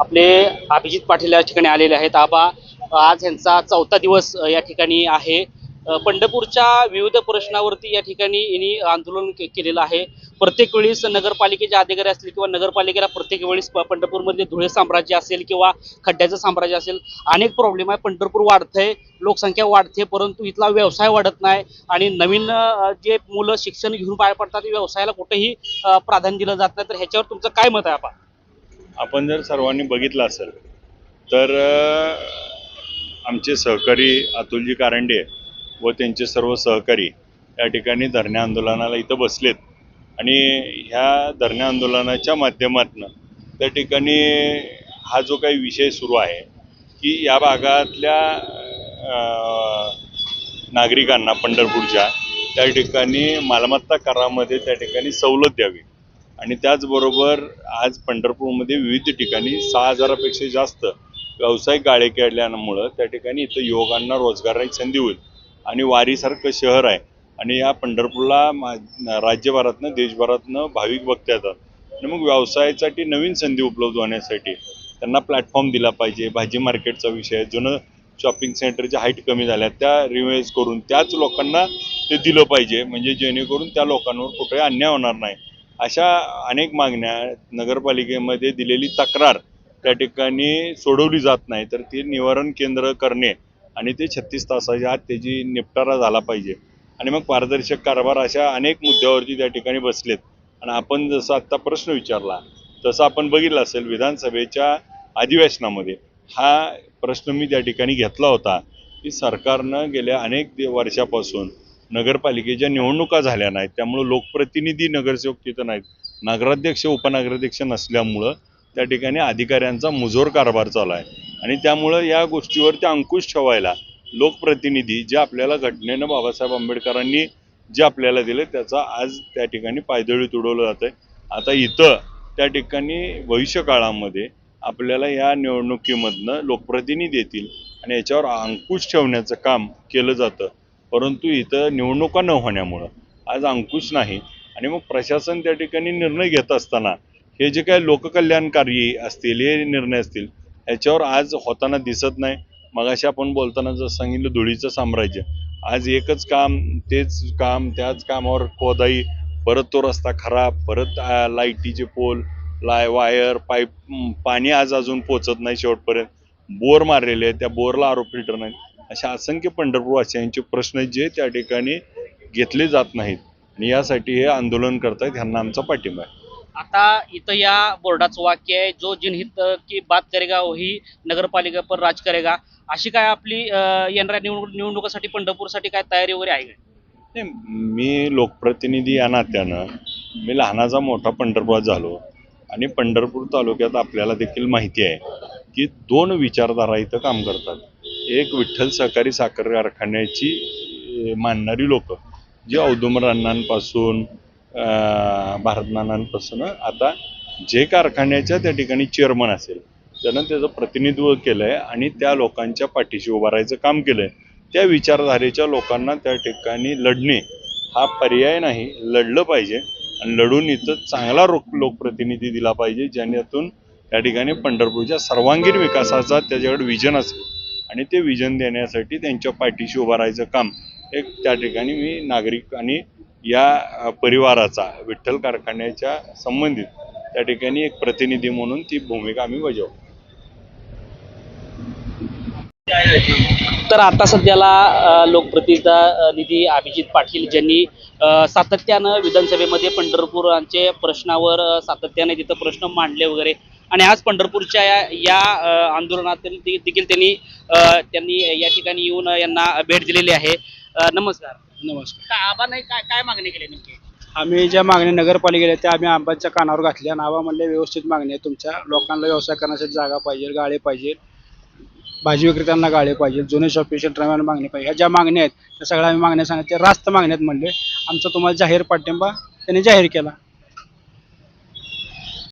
आपले अभिजित पाटील या ठिकाणी आलेले आहेत. आबा आज यांचा चौथा दिवस या ठिकाणी आहे. पंढरपूरच्या विविध प्रश्नावरती या ठिकाणी यांनी आंदोलन के- केलेलं आहे. प्रत्येक वेळेस नगरपालिकेचे अधिकारी असतील किंवा नगरपालिकेला प्रत्येक वेळेस पंढरपूरमधले धुळे साम्राज्य असेल किंवा खड्ड्याचं साम्राज्य असेल अनेक प्रॉब्लेम आहे. पंढरपूर वाढतंय लोकसंख्या वाढते परंतु इथला व्यवसाय वाढत नाही आणि नवीन जे मुलं शिक्षण घेऊन बाहेर पडतात ते व्यवसायाला कुठेही प्राधान्य दिलं जात नाही. तर ह्याच्यावर तुमचं काय मत आहे आपण आपण जर सर्वांनी बघितलं असेल तर आमचे सहकारी अतुलजी कारंडे व त्यांचे सर्व सहकारी या ठिकाणी धरणे आंदोलनाला इथं बसलेत. आणि ह्या धरणे आंदोलनाच्या माध्यमातून त्या ठिकाणी हा जो काही विषय सुरू आहे की या भागातल्या नागरिकांना पंढरपूरच्या त्या ठिकाणी मालमत्ता करामध्ये त्या ठिकाणी सवलत द्यावी. आणि त्याचबरोबर आज पंढरपूरमध्ये विविध ठिकाणी सहा हजारापेक्षा जास्त व्यावसायिक गाळे केल्यामुळं त्या ठिकाणी इथं युवकांना रोजगाराची संधी होईल. आणि वारीसारखं शहर आहे. आणि या पंढरपूरला मा राज्यभरातनं देशभरातनं भाविक भक्त येतात. आणि मग व्यवसायासाठी नवीन संधी उपलब्ध होण्यासाठी त्यांना प्लॅटफॉर्म दिला पाहिजे. भाजी मार्केटचा विषय जुनं शॉपिंग सेंटरच्या हाईट कमी झाल्या त्या रिवाईज करून त्याच लोकांना ते दिलं पाहिजे. म्हणजे जेणेकरून त्या लोकांवर कुठे अन्याय होणार नाही. अशा अनेक मागण्या नगरपालिकेमध्ये दिलेली तक्रार त्या ठिकाणी सोडवली जात नाही. तर ती निवारण केंद्र करणे आणि ते छत्तीस तासाच्या आत त्याची निपटारा झाला पाहिजे. आणि मग पारदर्शक कारभार अशा अनेक मुद्द्यावरती त्या ठिकाणी बसलेत. आणि आपण जसं आत्ता प्रश्न विचारला तसं आपण बघितलं असेल विधानसभेच्या अधिवेशनामध्ये हा प्रश्न मी त्या ठिकाणी घेतला होता की सरकारनं गेल्या अनेक वर्षापासून नगरपालिकेच्या निवडणुका झाल्या नाहीत. त्यामुळं लोकप्रतिनिधी नगरसेवक तिथं नाहीत. नगराध्यक्ष उपनगराध्यक्ष नसल्यामुळं त्या ठिकाणी अधिकाऱ्यांचा मुजोर कारभार चालू आहे. आणि त्यामुळं या गोष्टीवरती अंकुश ठेवायला लोकप्रतिनिधी जे आपल्याला घटनेनं बाबासाहेब आंबेडकरांनी जे आपल्याला दिले त्याचा आज त्या ठिकाणी पायदळी तुडवलं जात आहे आता इथं त्या ठिकाणी भविष्यकाळामध्ये आपल्याला या निवडणुकीमधनं लोकप्रतिनिधी येतील आणि याच्यावर अंकुश ठेवण्याचं काम केलं जातं. परंतु इथं निवडणुका न होण्यामुळं आज अंकुश नाही. आणि मग प्रशासन त्या ठिकाणी निर्णय घेत असताना हे जे काही लोककल्याणकारी असतील हे निर्णय असतील ह्याच्यावर आज होताना दिसत नाही. मगाशी आपण बोलताना जर सांगितलं धुळीचं साम्राज्य. आज एकच काम तेच काम त्याच कामावर खोदाई परत तो रस्ता खराब परत लाईटीचे पोल लाय वायर पाईप पाणी आज अजून पोचत नाही शेवटपर्यंत. बोर मारलेले आहेत त्या बोरला आरोप फिल्टर नाही अशा असंख्य पंढरपूरवासियांचे प्रश्न जे त्या ठिकाणी घेतले जात नाहीत. आणि यासाठी हे आंदोलन करतायत ह्यांना आमचा पाठिंबा आहे. आता इथं या बोर्डाचं वाक्य आहे जो जिनहित की बात करेगा वही नगरपालिका पर राज करेगा. अशी काय आपली येणाऱ्या निवडणूक निवडणुकीसाठी पंढरपूरसाठी काय तयारी वगैरे आहे का? नाही, मी लोकप्रतिनिधी या नात्यानं मी लहानाचा मोठा पंढरपुरात झालो. आणि पंढरपूर तालुक्यात आपल्याला देखील माहिती आहे की दोन विचारधारा इथं काम करतात. एक विठ्ठल सहकारी साखर कारखान्याची मानणारी लोक जी औदुंबरांनांपासून भारतनानांपासून आता जे कारखान्याच्या त्या ठिकाणी चेअरमन असेल त्यानं त्याचं प्रतिनिधित्व केलं आहे आणि त्या लोकांच्या पाठीशी उभं राहायचं काम केलं आहे त्या विचारधारेच्या लोकांना त्या ठिकाणी लढणे हा पर्याय नाही. लढलं पाहिजे आणि लढून इथं चांगला रोक लोकप्रतिनिधी दिला पाहिजे ज्याच्यातून त्या ठिकाणी पंढरपूरच्या सर्वांगीण विकासाचा त्याच्याकडे विजन असेल. आणि ते विजन देण्यासाठी त्यांच्या पाठीशी उभं राहायचं काम एक त्या ठिकाणी मी नागरिक आणि या परिवाराचा विठ्ठल कारखान्याच्या संबंधित त्या ठिकाणी एक प्रतिनिधी म्हणून ती भूमिका आम्ही बजावू तर आता सध्याला अ, लोकप्रतिनिधी अभिजित पाटील ज्यांनी सातत्यानं विधानसभेमध्ये पंढरपूरांचे प्रश्नावर सातत्याने तिथं प्रश्न मांडले वगैरे आणि आज पंढरपूरच्या या या, आंदोलनातील देखील त्यांनी त्यांनी या ठिकाणी येऊन यांना भेट दिलेली आहे. नमस्कार. नमस्कार. काय आबा नाही काय काय मागणी केली नेमकी? आम्ही ज्या मागण्या नगरपालिकेला त्या आम्ही आंबाच्या कानावर घातल्या आणि आबा म्हणले व्यवस्थित मागणी आहे तुमच्या. लोकांना व्यवसाय करण्यासाठी जागा पाहिजे गाळे पाहिजे. भाजी विक्रेत्यांना गाळे पाहिजे. जुने शॉपिंग सेंटरमध्ये मागणी पाहिजे. ह्या ज्या मागण्या आहेत त्या सगळ्या आम्ही मागण्या सांगितल्या. रास्त मागण्यात म्हणले. आमचा तुम्हाला जाहीर पाठिंबा त्यांनी जाहीर केला.